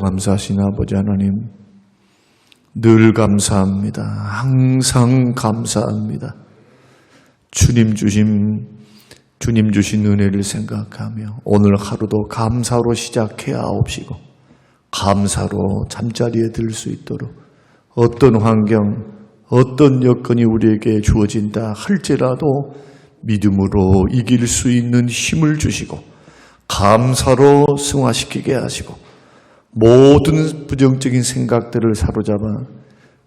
감사하신 아버지 하나님, 늘 감사합니다. 항상 감사합니다. 주님 주심, 주님 주신 은혜를 생각하며 오늘 하루도 감사로 시작해야 하옵시고 감사로 잠자리에 들 수 있도록 어떤 환경, 어떤 여건이 우리에게 주어진다 할지라도 믿음으로 이길 수 있는 힘을 주시고 감사로 승화시키게 하시고 모든 부정적인 생각들을 사로잡아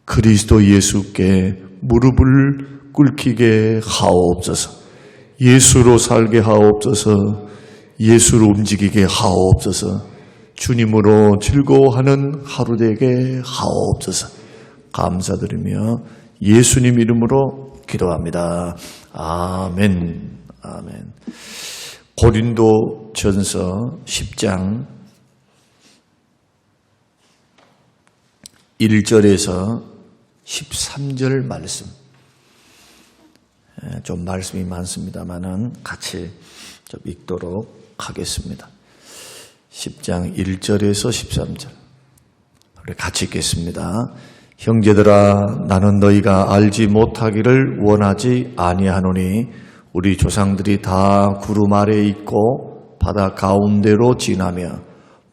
그리스도 예수께 무릎을 꿇히게 하옵소서. 예수로 살게 하옵소서. 예수로 움직이게 하옵소서. 주님으로 즐거워하는 하루 되게 하옵소서. 감사드리며 예수님 이름으로 기도합니다. 아멘. 아멘. 고린도 전서 10장 1절에서 13절 말씀. 좀 말씀이 많습니다만은 같이 좀 읽도록 하겠습니다. 10장 1절에서 13절. 우리 같이 읽겠습니다. 형제들아 나는 너희가 알지 못하기를 원하지 아니하노니 우리 조상들이 다 구름 아래 있고 바다 가운데로 지나며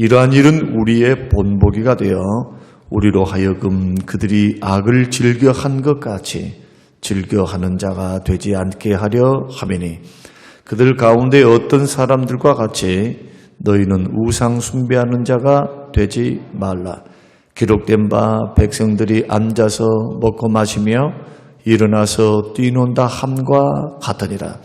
이러한 일은 우리의 본보기가 되어 우리로 하여금 그들이 악을 즐겨 한 것 같이 즐겨하는 자가 되지 않게 하려 하매니 그들 가운데 어떤 사람들과 같이 너희는 우상 숭배하는 자가 되지 말라. 기록된 바 백성들이 앉아서 먹고 마시며 일어나서 뛰논다 함과 같으니라.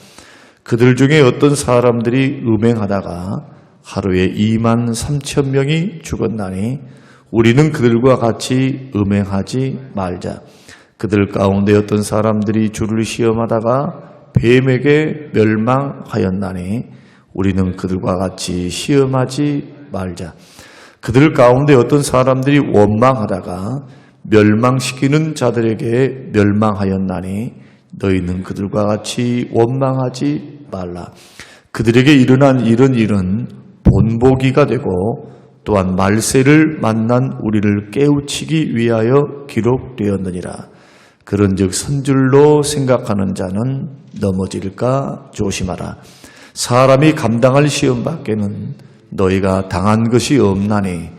그들 중에 어떤 사람들이 음행하다가 하루에 2만 3천 명이 죽었나니 우리는 그들과 같이 음행하지 말자. 그들 가운데 어떤 사람들이 주를 시험하다가 뱀에게 멸망하였나니 우리는 그들과 같이 시험하지 말자. 그들 가운데 어떤 사람들이 원망하다가 멸망시키는 자들에게 멸망하였나니 너희는 그들과 같이 원망하지 말라. 그들에게 일어난 이런 일은 본보기가 되고 또한 말세를 만난 우리를 깨우치기 위하여 기록되었느니라. 그런즉 선줄로 생각하는 자는 넘어질까 조심하라. 사람이 감당할 시험 밖에는 너희가 당한 것이 없나니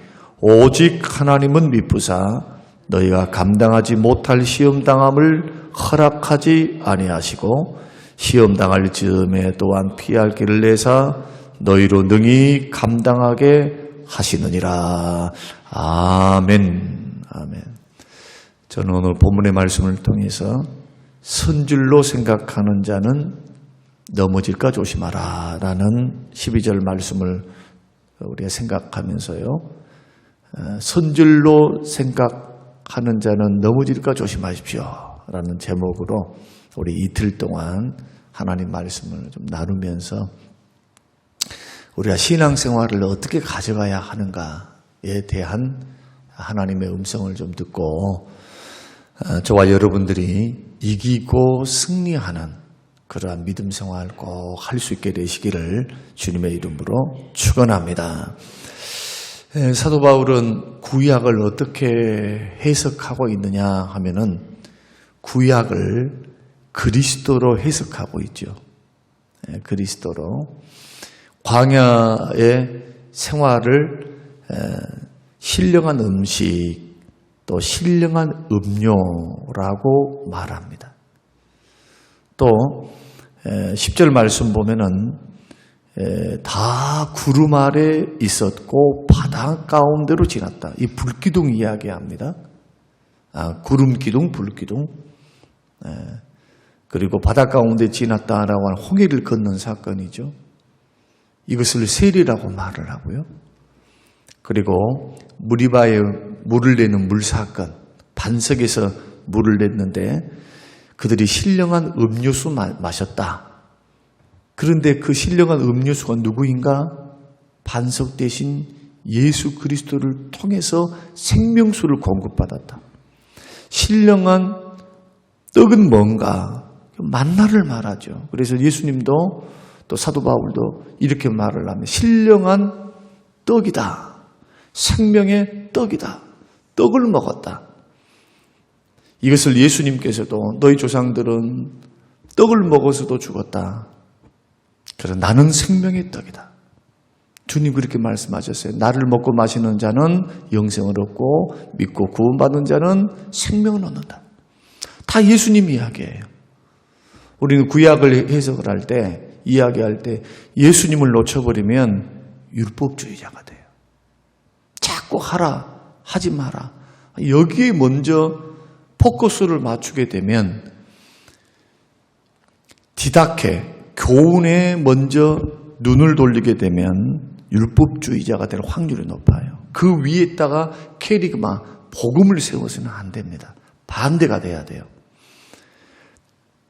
오직 하나님은 미쁘사 너희가 감당하지 못할 시험 당함을 허락하지 아니하시고 시험 당할 즈음에 또한 피할 길을 내사 너희로 능히 감당하게 하시느니라. 아멘. 아멘. 저는 오늘 본문의 말씀을 통해서 선줄로 생각하는 자는 넘어질까 조심하라 라는 12절 말씀을 우리가 생각하면서요. 어, 선줄로 생각하는 자는 넘어질까 조심하십시오 라는 제목으로 우리 이틀 동안 하나님 말씀을 좀 나누면서 우리가 신앙생활을 어떻게 가져가야 하는가에 대한 하나님의 음성을 좀 듣고 어, 저와 여러분들이 이기고 승리하는 그러한 믿음 생활 꼭 할 수 있게 되시기를 주님의 이름으로 축원합니다. 사도 바울은 구약을 어떻게 해석하고 있느냐 하면은 구약을 그리스도로 해석하고 있죠. 그리스도로 광야의 생활을 신령한 음식 또 신령한 음료라고 말합니다. 또 10절 말씀 보면은 다 구름 아래 있었고 바다 가운데로 지났다. 이 불기둥 이야기합니다. 아, 구름 기둥, 불기둥. 그리고 바다 가운데 지났다라고 하는 홍해를 걷는 사건이죠. 이것을 세리라고 말을 하고요. 그리고 무리바에 물을 내는 물 사건, 반석에서 물을 냈는데 그들이 신령한 음료수 마, 마셨다. 그런데 그 신령한 음료수가 누구인가? 반석 대신 예수 그리스도를 통해서 생명수를 공급받았다. 신령한 떡은 뭔가? 만나를 말하죠. 그래서 예수님도 또 사도 바울도 이렇게 말을 합니다. 신령한 떡이다. 생명의 떡이다. 떡을 먹었다. 이것을 예수님께서도 너희 조상들은 떡을 먹어서도 죽었다. 그래서 나는 생명의 떡이다. 주님 그렇게 말씀하셨어요. 나를 먹고 마시는 자는 영생을 얻고 믿고 구원받는 자는 생명을 얻는다. 다 예수님 이야기예요. 우리는 구약을 해석을 할 때, 이야기할 때 예수님을 놓쳐버리면 율법주의자가 돼요. 자꾸 하라, 하지 마라. 여기에 먼저 포커스를 맞추게 되면 디다케, 교훈에 먼저 눈을 돌리게 되면 율법주의자가 될 확률이 높아요. 그 위에다가 캐리그마, 복음을 세워서는 안 됩니다. 반대가 돼야 돼요.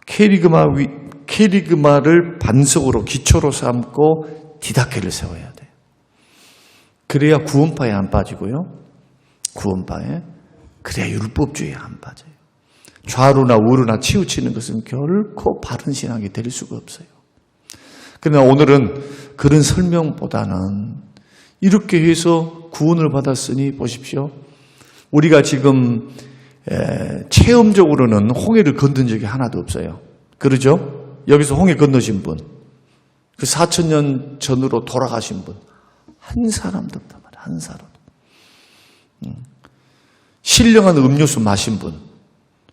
캐리그마 위, 캐리그마를 반석으로 기초로 삼고 디다케를 세워야 돼요. 그래야 구원파에 안 빠지고요. 구원파에. 그래야 율법주의에 안 빠져요. 좌루나 우루나 치우치는 것은 결코 바른 신앙이 될 수가 없어요. 그러나 오늘은 그런 설명보다는 이렇게 해서 구원을 받았으니 보십시오. 우리가 지금 에, 체험적으로는 홍해를 건든 적이 하나도 없어요. 그러죠? 여기서 홍해 건너신 분, 그 4천 년 전으로 돌아가신 분, 한 사람도 없단 말이에요. 한 사람. 음. 신령한 음료수 마신 분,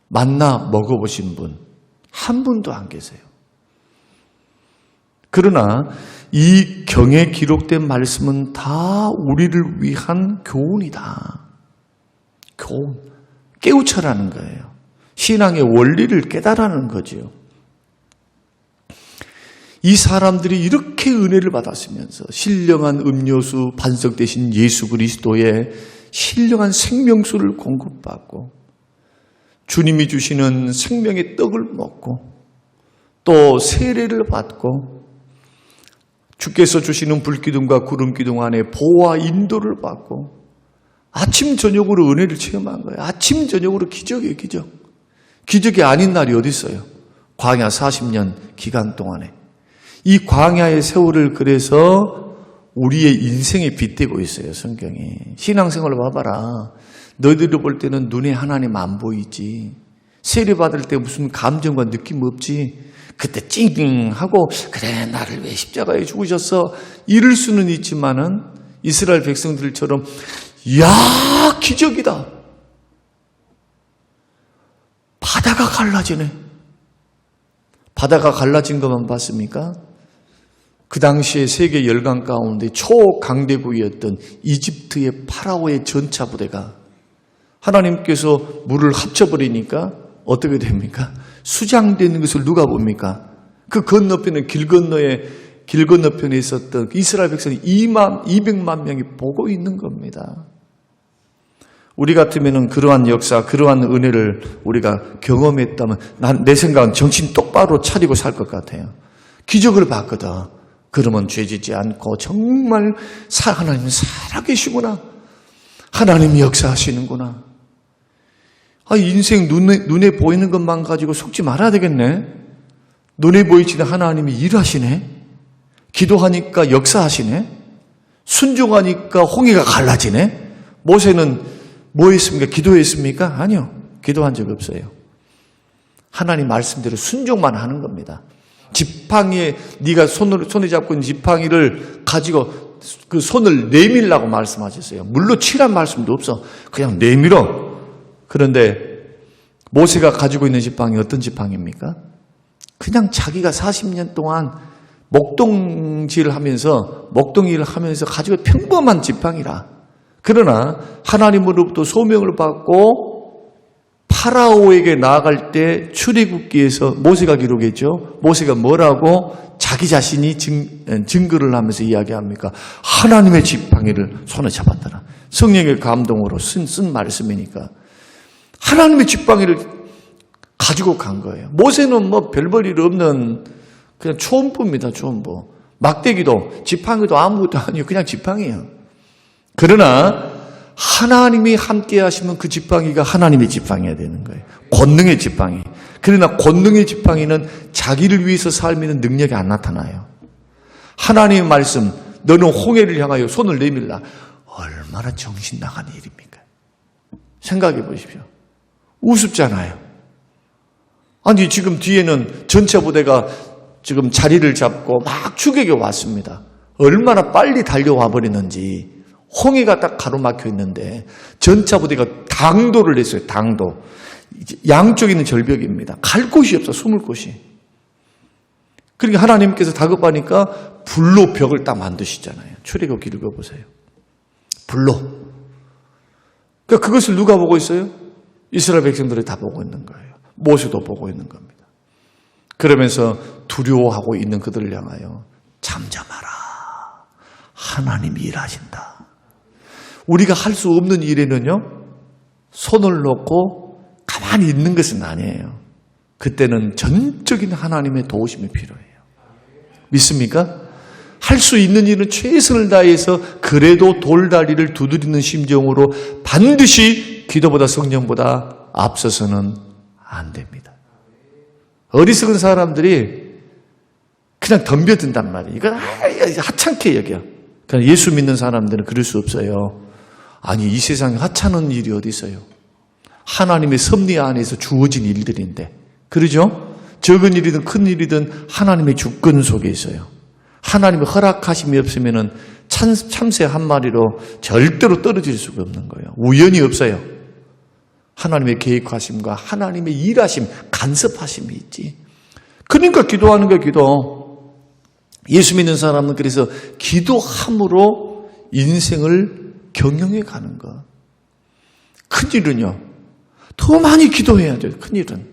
만나 먹어보신 분, 한 분도 안 계세요. 그러나 이 경에 기록된 말씀은 다 우리를 위한 교훈이다. 교훈. 깨우쳐라는 거예요. 신앙의 원리를 깨달라는 거죠. 이 사람들이 이렇게 은혜를 받았으면서 신령한 음료수 반석 대신 예수 그리스도의 신령한 생명수를 공급받고 주님이 주시는 생명의 떡을 먹고 또 세례를 받고 주께서 주시는 불기둥과 구름기둥 안에 보호와 인도를 받고 아침 저녁으로 은혜를 체험한 거예요. 아침 저녁으로 기적이에요, 기적. 기적이 아닌 날이 어디 있어요? 광야 40년 기간 동안에. 이 광야의 세월을 그래서 우리의 인생에 빗대고 있어요, 성경이. 신앙생활을 봐봐라. 너희들이 볼 때는 눈에 하나님 안 보이지. 세례 받을 때 무슨 감정과 느낌 없지. 그때 찡 하고 그래 나를 왜 십자가에 죽으셨어 이럴 수는 있지만은 이스라엘 백성들처럼 야 기적이다. 바다가 갈라지네. 바다가 갈라진 것만 봤습니까? 그 당시에 세계 열강 가운데 초강대국이었던 이집트의 파라오의 전차 부대가 하나님께서 물을 합쳐버리니까 어떻게 됩니까? 수장되는 것을 누가 봅니까? 그 건너편에 길 건너에 길 건너편에 있었던 이스라엘 백성이 2만 200만 명이 보고 있는 겁니다. 우리 같으면은 그러한 역사, 그러한 은혜를 우리가 경험했다면 난 내 생각은 정신 똑바로 차리고 살 것 같아요. 기적을 봤거든. 그러면 죄짓지 않고 정말 사, 하나님은 살아계시구나. 하나님이 역사하시는구나. 아, 인생 눈에, 눈에 보이는 것만 가지고 속지 말아야 되겠네. 눈에 보이지는 하나님이 일하시네. 기도하니까 역사하시네. 순종하니까 홍해가 갈라지네. 모세는 뭐 했습니까? 기도했습니까? 아니요. 기도한 적 없어요. 하나님 말씀대로 순종만 하는 겁니다. 지팡이에 네가 손을 손에 잡고 있는 지팡이를 가지고 그 손을 내밀라고 말씀하셨어요. 물로 치란 말씀도 없어. 그냥 내밀어. 그런데 모세가 가지고 있는 지팡이 어떤 지팡이입니까? 그냥 자기가 40년 동안 목동질을 하면서 목동일을 하면서 가지고 평범한 지팡이라. 그러나 하나님으로부터 소명을 받고 파라오에게 나아갈 때 출애굽기에서 모세가 기록했죠. 모세가 뭐라고 자기 자신이 증, 증거를 하면서 이야기합니까? 하나님의 지팡이를 손에 잡았더라. 성령의 감동으로 쓴, 쓴 말씀이니까. 하나님의 지팡이를 가지고 간 거예요. 모세는 뭐 별볼일 없는 그냥 초음부입니다. 초음부. 막대기도 지팡이도 아무것도 아니에요. 그냥 지팡이에요. 그러나 하나님이 함께 하시면 그 지팡이가 하나님의 지팡이가 되는 거예요. 권능의 지팡이. 그러나 권능의 지팡이는 자기를 위해서 삶에는 능력이 안 나타나요. 하나님의 말씀, 너는 홍해를 향하여 손을 내밀라. 얼마나 정신 나간 일입니까? 생각해 보십시오. 우습잖아요. 아니, 지금 뒤에는 전차 부대가 지금 자리를 잡고 막 추격에 왔습니다. 얼마나 빨리 달려와 버리는지 홍해가 딱 가로막혀 있는데 전차 부대가 당도를 냈어요. 당도. 양쪽에 있는 절벽입니다. 갈 곳이 없어. 숨을 곳이. 그러니까 하나님께서 다급하니까 불로 벽을 딱 만드시잖아요. 출애굽기 읽어보세요. 불로. 그러니까 그것을 누가 보고 있어요? 이스라엘 백성들이 다 보고 있는 거예요. 모세도 보고 있는 겁니다. 그러면서 두려워하고 있는 그들을 향하여 잠잠하라. 하나님이 일하신다. 우리가 할 수 없는 일에는요, 손을 놓고 가만히 있는 것은 아니에요. 그때는 전적인 하나님의 도우심이 필요해요. 믿습니까? 할 수 있는 일은 최선을 다해서 그래도 돌다리를 두드리는 심정으로 반드시 기도보다 성령보다 앞서서는 안 됩니다. 어리석은 사람들이 그냥 덤벼든단 말이에요. 이건 하찮게 여겨. 그냥 예수 믿는 사람들은 그럴 수 없어요. 아니, 이 세상에 하찮은 일이 어디 있어요? 하나님의 섭리 안에서 주어진 일들인데. 그러죠? 적은 일이든 큰 일이든 하나님의 주권 속에 있어요. 하나님의 허락하심이 없으면은 참, 참새 한 마리로 절대로 떨어질 수가 없는 거예요. 우연이 없어요. 하나님의 계획하심과 하나님의 일하심, 간섭하심이 있지. 그러니까 기도하는 거예요, 기도. 예수 믿는 사람은 그래서 기도함으로 인생을 경영해 가는 거. 큰일은요, 더 많이 기도해야 돼요, 큰일은.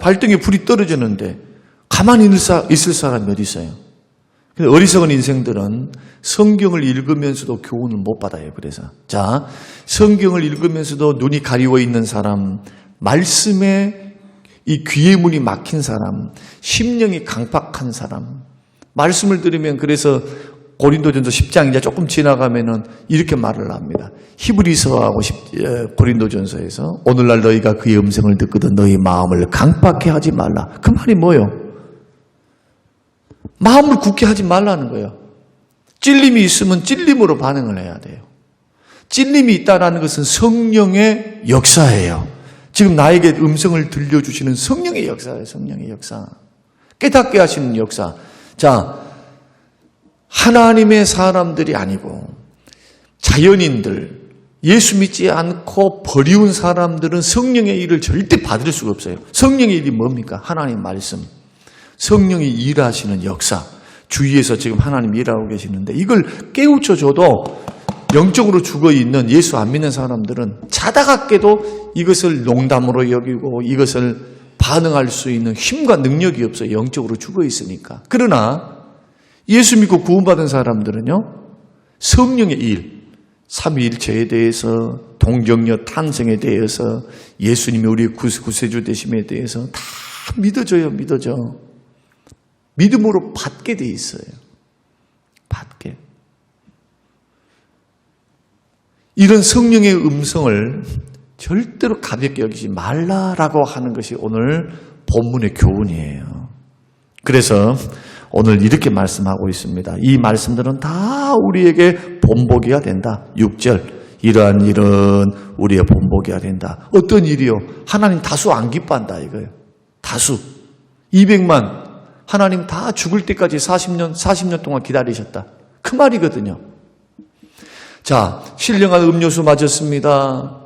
발등에 불이 떨어지는데 가만히 있을 사람이 어디 있어요? 근데 어리석은 인생들은 성경을 읽으면서도 교훈을 못 받아요. 그래서 자 성경을 읽으면서도 눈이 가리워 있는 사람, 말씀에 이 귀의 문이 막힌 사람, 심령이 강팍한 사람, 말씀을 들으면 그래서 고린도전서 10장 이제 조금 지나가면은 이렇게 말을 합니다. 히브리서하고 고린도전서에서 오늘날 너희가 그의 음성을 듣거든 너희 마음을 강팍해 하지 말라. 그 말이 뭐요? 마음을 굳게 하지 말라는 거예요. 찔림이 있으면 찔림으로 반응을 해야 돼요. 찔림이 있다는 것은 성령의 역사예요. 지금 나에게 음성을 들려주시는 성령의 역사예요. 성령의 역사. 깨닫게 하시는 역사. 자, 하나님의 사람들이 아니고 자연인들, 예수 믿지 않고 버리운 사람들은 성령의 일을 절대 받을 수가 없어요. 성령의 일이 뭡니까? 하나님 말씀. 성령이 일하시는 역사. 주위에서 지금 하나님 일하고 계시는데 이걸 깨우쳐 줘도 영적으로 죽어 있는 예수 안 믿는 사람들은 자다가 깨도 이것을 농담으로 여기고 이것을 반응할 수 있는 힘과 능력이 없어요. 영적으로 죽어 있으니까. 그러나 예수 믿고 구원받은 사람들은요, 성령의 일, 삼위일체에 대해서, 동정녀 탄생에 대해서, 예수님이 우리의 구세주 되심에 대해서 다 믿어져요, 믿어져. 믿음으로 받게 돼 있어요. 받게. 이런 성령의 음성을 절대로 가볍게 여기지 말라라고 하는 것이 오늘 본문의 교훈이에요. 그래서 오늘 이렇게 말씀하고 있습니다. 이 말씀들은 다 우리에게 본보기가 된다. 6절. 이러한 일은 우리의 본보기가 된다. 어떤 일이요? 하나님 다수 안 기뻐한다 이거예요. 다수. 200만 하나님 다 죽을 때까지 40년 40년 동안 기다리셨다. 그 말이거든요. 자, 신령한 음료수 맞았습니다.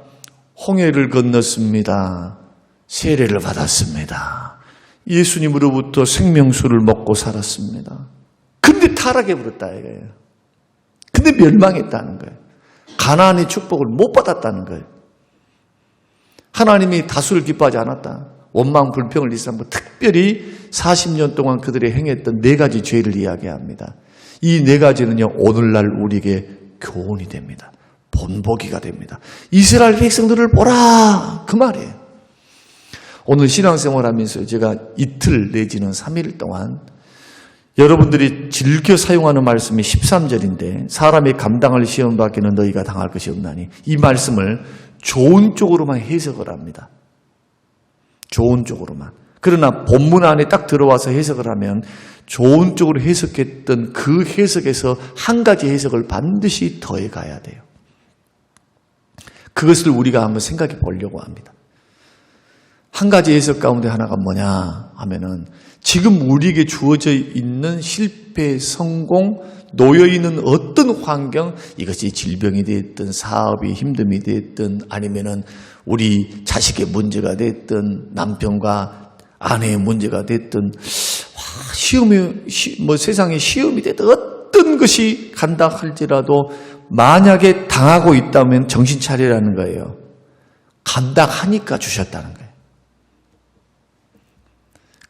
홍해를 건넜습니다. 세례를 받았습니다. 예수님으로부터 생명수를 먹고 살았습니다. 근데 타락해 버렸다 이거예요. 근데 멸망했다는 거예요. 가나안의 축복을 못 받았다는 거예요. 하나님이 다수를 기뻐하지 않았다. 원망, 불평을 일삼고 특별히 40년 동안 그들이 행했던 네 가지 죄를 이야기합니다. 이 네 가지는요, 오늘날 우리에게 교훈이 됩니다. 본보기가 됩니다. 이스라엘 백성들을 보라! 그 말이에요. 오늘 신앙생활 하면서 제가 이틀 내지는 3일 동안 여러분들이 즐겨 사용하는 말씀이 13절인데 사람이 감당할 시험 밖에는 너희가 당할 것이 없나니 이 말씀을 좋은 쪽으로만 해석을 합니다. 좋은 쪽으로만. 그러나 본문 안에 딱 들어와서 해석을 하면 좋은 쪽으로 해석했던 그 해석에서 한 가지 해석을 반드시 더해 가야 돼요. 그것을 우리가 한번 생각해 보려고 합니다. 한 가지 해석 가운데 하나가 뭐냐 하면은 지금 우리에게 주어져 있는 실패, 성공, 놓여 있는 어떤 환경, 이것이 질병이 됐든 사업이 힘듦이 됐든 아니면은 우리 자식의 문제가 됐든 남편과 아내의 문제가 됐든 와, 시험이 시- 뭐 세상에 시험이 됐든 어떤 것이 간다 할지라도 만약에 당하고 있다면 정신 차리라는 거예요. 감당하니까 주셨다는 거예요.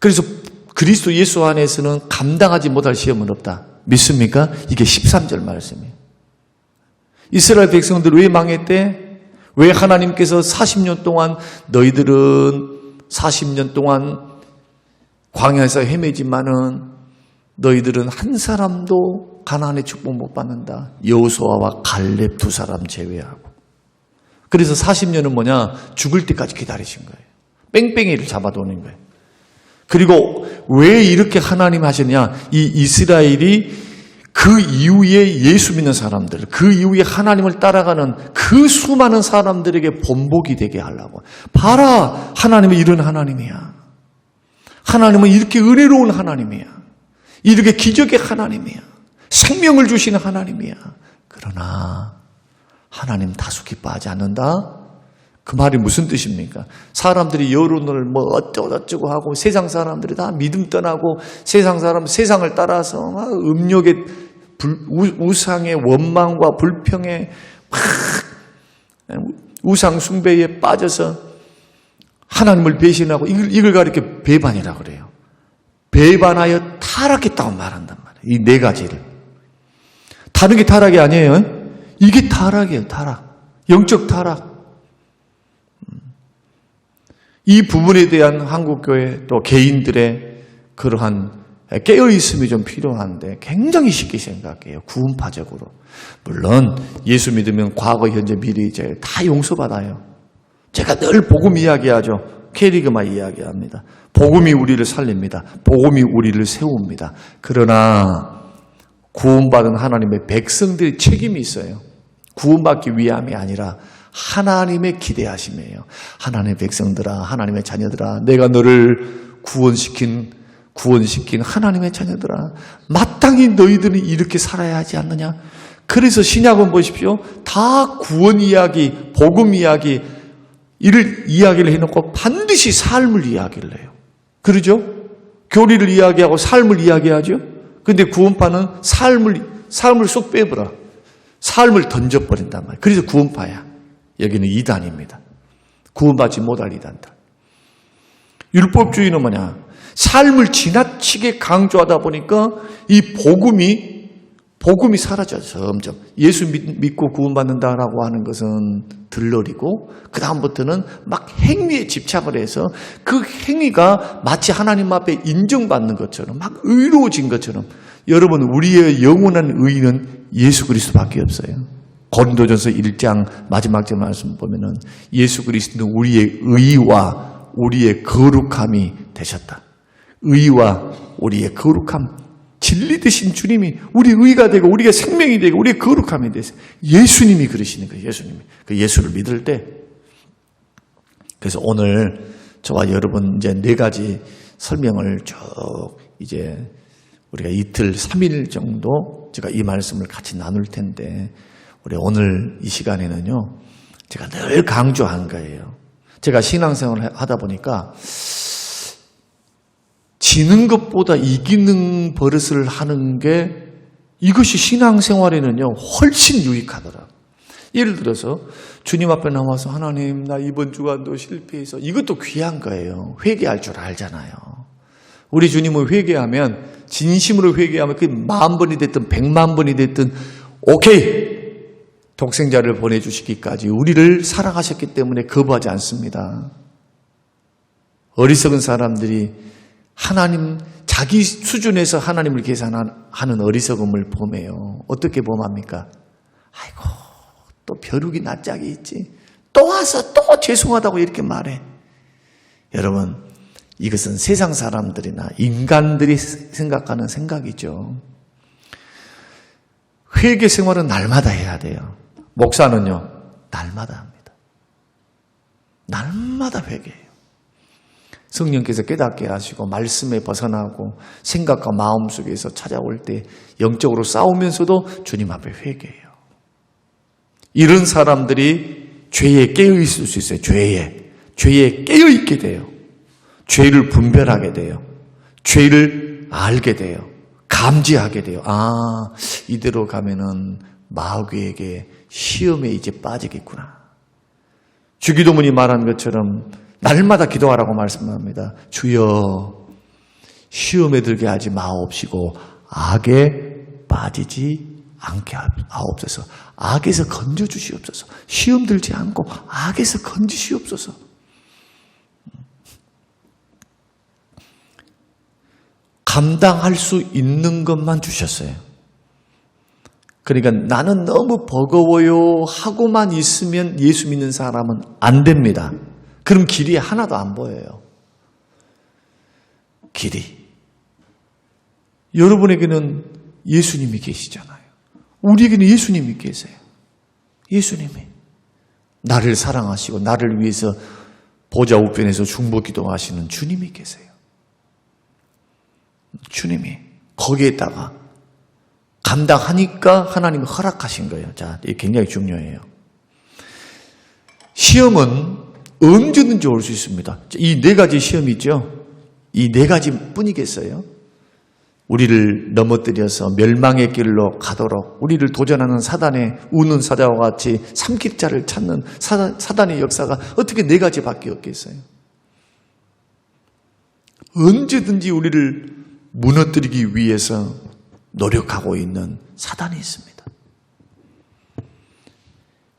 그래서 그리스도 예수 안에서는 감당하지 못할 시험은 없다. 믿습니까? 이게 13절 말씀이에요. 이스라엘 백성들 왜 망했대? 왜 하나님께서 40년 동안 너희들은 40년 동안 광야에서 헤매지만은 너희들은 한 사람도 가나안의 축복 못 받는다. 여호수아와 갈렙 두 사람 제외하고. 그래서 40년은 뭐냐? 죽을 때까지 기다리신 거예요. 뺑뺑이를 잡아도는 거예요. 그리고 왜 이렇게 하나님 하셨냐? 이 이스라엘이 그 이후에 예수 믿는 사람들, 그 이후에 하나님을 따라가는 그 수많은 사람들에게 본보기 되게 하려고. 봐라! 하나님은 이런 하나님이야. 하나님은 이렇게 은혜로운 하나님이야. 이렇게 기적의 하나님이야. 생명을 주시는 하나님이야. 그러나 하나님 다수 기뻐하지 않는다? 그 말이 무슨 뜻입니까? 사람들이 여론을 뭐 어쩌고저쩌고 하고 세상 사람들이 다 믿음 떠나고 세상 사람 세상을 따라서 막 음욕의 우상의 원망과 불평에 막 우상 숭배에 빠져서 하나님을 배신하고 이걸, 이걸 가리켜 배반이라고 그래요. 배반하여 타락했다고 말한단 말이에요. 이 네 가지를. 다른 게 타락이 아니에요. 이게 타락이에요. 타락. 영적 타락. 이 부분에 대한 한국교회 또 개인들의 그러한 깨어있음이 좀 필요한데 굉장히 쉽게 생각해요. 구원파적으로. 물론 예수 믿으면 과거, 현재, 미래, 이제 다 용서받아요. 제가 늘 복음 이야기하죠. 캐리그마 이야기합니다. 복음이 우리를 살립니다. 복음이 우리를 세웁니다. 그러나 구원받은 하나님의 백성들의 책임이 있어요. 구원받기 위함이 아니라 하나님의 기대하심이에요. 하나님의 백성들아, 하나님의 자녀들아, 내가 너를 구원시킨 구원시킨 하나님의 자녀들아, 마땅히 너희들은 이렇게 살아야 하지 않느냐? 그래서 신약은 보십시오. 다 구원 이야기, 복음 이야기, 이를 이야기를 해놓고 반드시 삶을 이야기를 해요. 그러죠? 교리를 이야기하고 삶을 이야기하죠? 근데 구원파는 삶을, 삶을 쏙 빼버려. 삶을 던져버린단 말이에요. 그래서 구원파야. 여기는 이단입니다. 구원받지 못할 이단다. 율법주의는 뭐냐? 삶을 지나치게 강조하다 보니까 이 복음이 복음이 사라져요, 점점. 예수 믿, 믿고 구원받는다라고 하는 것은 들러리고, 그 다음부터는 막 행위에 집착을 해서 그 행위가 마치 하나님 앞에 인정받는 것처럼, 막 의로워진 것처럼, 여러분, 우리의 영원한 의는 예수 그리스도밖에 없어요. 고린도전서 1장 마지막 절 말씀 보면은 예수 그리스도는 우리의 의와 우리의 거룩함이 되셨다. 의와 우리의 거룩함. 진리 되신 주님이 우리 의가 되고 우리가 생명이 되고 우리의 거룩함이 되서 예수님이 그러시는 거예요. 예수님이. 그 예수를 믿을 때. 그래서 오늘 저와 여러분 이제 네 가지 설명을 쭉 이제 우리가 이틀, 3일 정도 제가 이 말씀을 같이 나눌 텐데 우리 오늘 이 시간에는요. 제가 늘 강조한 거예요. 제가 신앙생활을 하다 보니까 지는 것보다 이기는 버릇을 하는 게 이것이 신앙생활에는요 훨씬 유익하더라. 예를 들어서 주님 앞에 나와서 하나님 나 이번 주간도 실패해서 이것도 귀한 거예요. 회개할 줄 알잖아요. 우리 주님은 회개하면 진심으로 회개하면 그 만 번이 됐든 백만 번이 됐든 오케이 독생자를 보내주시기까지 우리를 사랑하셨기 때문에 거부하지 않습니다. 어리석은 사람들이 하나님 자기 수준에서 하나님을 계산하는 어리석음을 범해요. 어떻게 범합니까? 아이고 또 벼룩이 낯짝이 있지. 또 와서 또 죄송하다고 이렇게 말해. 여러분 이것은 세상 사람들이나 인간들이 생각하는 생각이죠. 회개 생활은 날마다 해야 돼요. 목사는요, 날마다 합니다. 날마다 회개해요. 성령께서 깨닫게 하시고 말씀에 벗어나고 생각과 마음 속에서 찾아올 때 영적으로 싸우면서도 주님 앞에 회개해요. 이런 사람들이 죄에 깨어 있을 수 있어요. 죄에. 죄에 깨어 있게 돼요. 죄를 분별하게 돼요. 죄를 알게 돼요. 감지하게 돼요. 아, 이대로 가면은 마귀에게 시험에 이제 빠지겠구나. 주기도문이 말한 것처럼 날마다 기도하라고 말씀합니다. 주여, 시험에 들게 하지 마옵시고 악에 빠지지 않게 하옵소서. 악에서 건져 주시옵소서. 시험 들지 않고 악에서 건지시옵소서. 감당할 수 있는 것만 주셨어요. 그러니까 나는 너무 버거워요 하고만 있으면 예수 믿는 사람은 안 됩니다. 그럼 길이 하나도 안 보여요. 길이. 여러분에게는 예수님이 계시잖아요. 우리에게는 예수님이 계세요. 예수님이. 나를 사랑하시고 나를 위해서 보좌 우편에서 중보 기도하시는 주님이 계세요. 주님이 거기에다가 감당하니까 하나님이 허락하신 거예요. 자, 이게 굉장히 중요해요. 시험은 언제든지 올 수 있습니다. 이 네 가지 시험이 있죠. 이 네 가지 뿐이겠어요. 우리를 넘어뜨려서 멸망의 길로 가도록 우리를 도전하는 사단의 우는 사자와 같이 삼킬자를 찾는 사단, 사단의 역사가 어떻게 네 가지밖에 없겠어요. 언제든지 우리를 무너뜨리기 위해서 노력하고 있는 사단이 있습니다.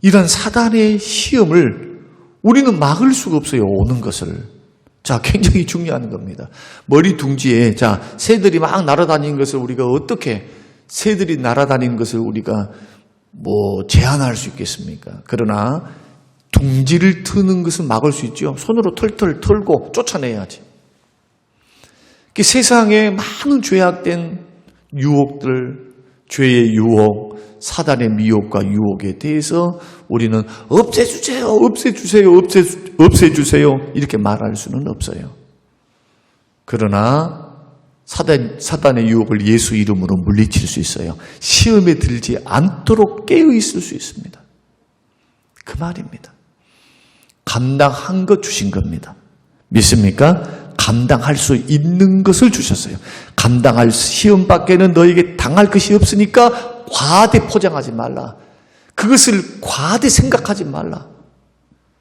이런 사단의 시험을 우리는 막을 수가 없어요. 오는 것을. 자, 굉장히 중요한 겁니다. 머리 둥지에, 자, 새들이 막 날아다니는 것을 우리가 어떻게, 새들이 날아다니는 것을 우리가 뭐 제한할 수 있겠습니까? 그러나 둥지를 트는 것은 막을 수 있죠. 손으로 털털 털고 쫓아내야지. 그 세상에 많은 죄악된 유혹들, 죄의 유혹, 사단의 미혹과 유혹에 대해서 우리는 없애주세요, 없애주세요, 없애, 없애주세요. 이렇게 말할 수는 없어요. 그러나 사단, 사단의 유혹을 예수 이름으로 물리칠 수 있어요. 시험에 들지 않도록 깨어 있을 수 있습니다. 그 말입니다. 감당한 것 주신 겁니다. 믿습니까? 감당할 수 있는 것을 주셨어요. 감당할 시험 밖에는 너에게 당할 것이 없으니까 과대 포장하지 말라. 그것을 과대 생각하지 말라.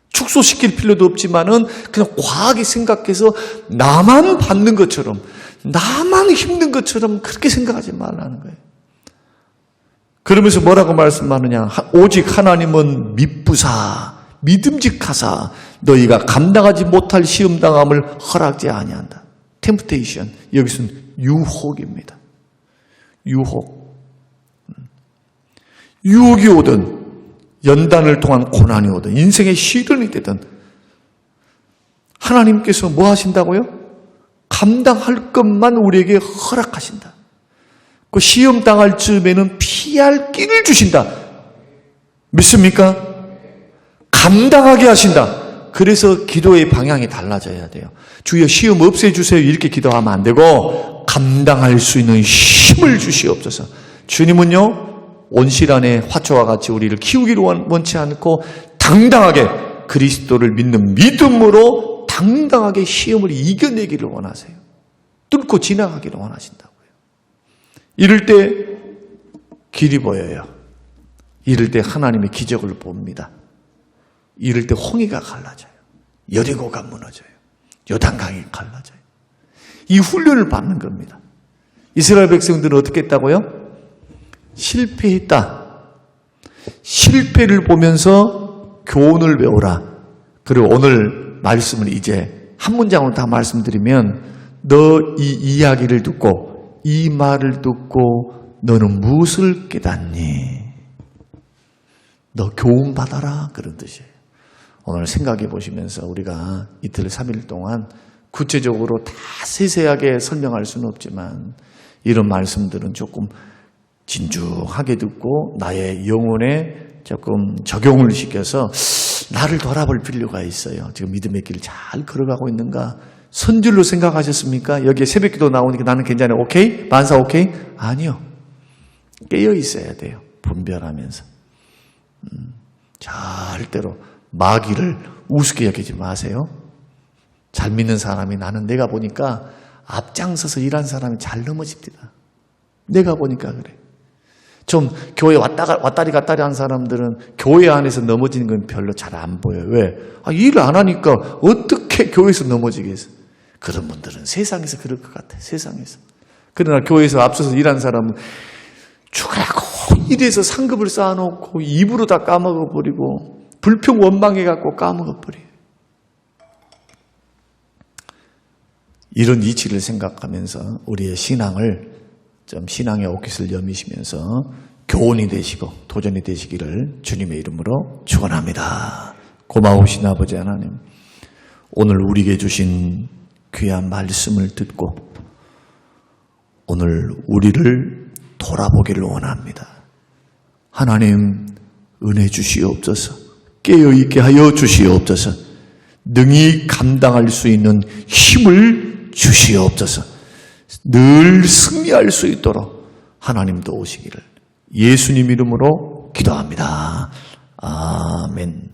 축소시킬 필요도 없지만은 그냥 과하게 생각해서 나만 받는 것처럼 나만 힘든 것처럼 그렇게 생각하지 말라는 거예요. 그러면서 뭐라고 말씀하느냐? 오직 하나님은 미쁘사 믿음직하사 너희가 감당하지 못할 시험 당함을 허락지 아니한다. 템프테이션 여기서는 유혹입니다. 유혹. 유혹이 오든 연단을 통한 고난이 오든 인생의 시련이 되든 하나님께서 뭐 하신다고요? 감당할 것만 우리에게 허락하신다. 그 시험 당할 즈음에는 피할 길을 주신다. 믿습니까? 감당하게 하신다. 그래서 기도의 방향이 달라져야 돼요. 주여 시험 없애주세요. 이렇게 기도하면 안 되고, 감당할 수 있는 힘을 주시옵소서. 주님은요, 온실안의 화초와 같이 우리를 키우기를 원치 않고, 당당하게 그리스도를 믿는 믿음으로 당당하게 시험을 이겨내기를 원하세요. 뚫고 지나가기를 원하신다고요. 이럴 때 길이 보여요. 이럴 때 하나님의 기적을 봅니다. 이럴 때 홍해가 갈라져요. 여리고가 무너져요. 요단강이 갈라져요. 이 훈련을 받는 겁니다. 이스라엘 백성들은 어떻게 했다고요? 실패했다. 실패를 보면서 교훈을 외우라. 그리고 오늘 말씀을 이제 한 문장으로 다 말씀드리면 너 이 이야기를 듣고 이 말을 듣고 너는 무엇을 깨닫니? 너 교훈 받아라 그런 뜻이에요. 오늘 생각해 보시면서 우리가 이틀, 3일 동안 구체적으로 다 세세하게 설명할 수는 없지만 이런 말씀들은 조금 진중하게 듣고 나의 영혼에 조금 적용을 시켜서 나를 돌아볼 필요가 있어요. 지금 믿음의 길 잘 걸어가고 있는가? 선줄로 생각하셨습니까? 여기에 새벽 기도 나오니까 나는 괜찮아요. 오케이? 만사 오케이? 아니요. 깨어 있어야 돼요. 분별하면서. 음, 절대로 마귀를 우습게 여기지 마세요. 잘 믿는 사람이 나는 내가 보니까 앞장서서 일한 사람이 잘 넘어집니다. 내가 보니까 그래. 좀 교회 왔다가 왔다리 갔다리 한 사람들은 교회 안에서 넘어지는 건 별로 잘 안 보여요. 왜? 아, 일을 안 하니까 어떻게 교회에서 넘어지겠어? 그런 분들은 세상에서 그럴 것 같아. 세상에서. 그러나 교회에서 앞서서 일한 사람은 죽으라고 이래서 상급을 쌓아놓고 입으로 다 까먹어버리고 불평 원망해 갖고 까먹어 버려요. 이런 이치를 생각하면서 우리의 신앙을 좀 신앙의 옷깃을 여미시면서 교훈이 되시고 도전이 되시기를 주님의 이름으로 축원합니다. 고마우신 아버지 하나님, 오늘 우리에게 주신 귀한 말씀을 듣고 오늘 우리를 돌아보기를 원합니다. 하나님 은혜 주시옵소서. 깨어 있게 하여 주시옵소서. 능히 감당할 수 있는 힘을 주시옵소서. 늘 승리할 수 있도록 하나님도 오시기를 예수님 이름으로 기도합니다. 아멘.